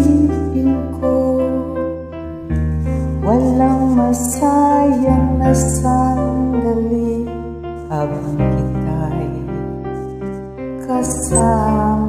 isipin ko. Walang masayang na sandali Habang kita'y kasama.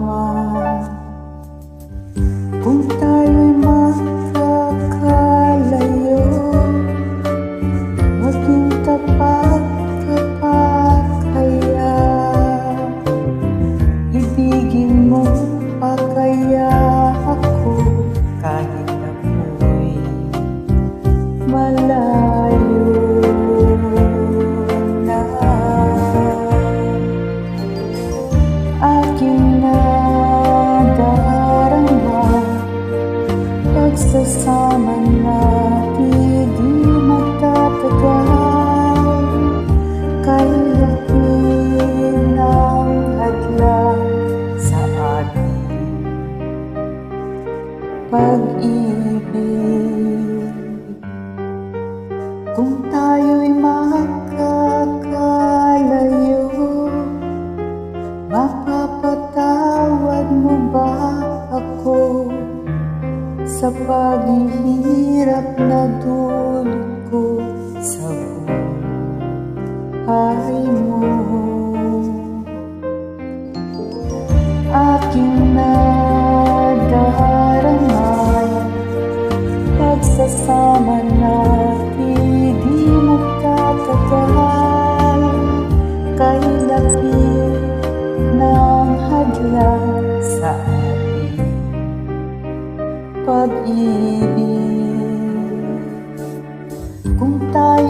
Pag-ibig. Kung tayo'y makakalayo Mapapatawad mo ba ako Sa paghihirap na dulot ko sa buhay pag-ibig. Kung tayo